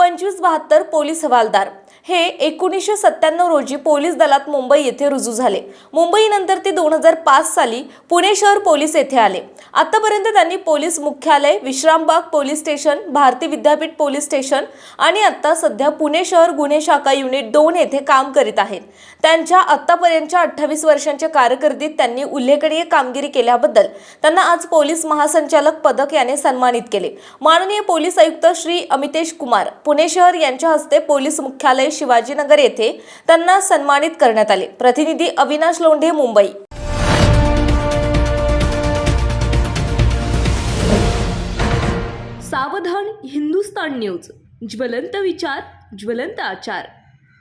पंचवीस बहात्तर पोलीस हवालदार हे एकोणीसशे सत्त्याण्णव रोजी पोलीस दलात मुंबई येथे रुजू झाले. मुंबईनंतर ते दोन हजार पाच साली पुणे शहर पोलीस येथे आले. आतापर्यंत त्यांनी पोलीस मुख्यालय Vishrambag police station Bharati Vidyapeeth police station आणि आत्ता सध्या पुणे शहर गुन्हे शाखा युनिट दोन येथे काम करीत आहेत. त्यांच्या आत्तापर्यंतच्या अठ्ठावीस वर्षांच्या कारकिर्दीत त्यांनी उल्लेखनीय कामगिरी केल्याबद्दल त्यांना आज पोलीस महासंचालक पदक याने सन्मानित केले. माननीय पोलीस आयुक्त श्री अमितेश कुमार पुणे शहर यांच्या हस्ते पोलीस मुख्यालय शिवाजीनगर येथे त्यांना सन्मानित करण्यात आले. प्रतिनिधी अविनाश लोंढे मुंबई. सावधान हिंदुस्तान न्यूज. ज्वलंत विचार ज्वलंत आचार.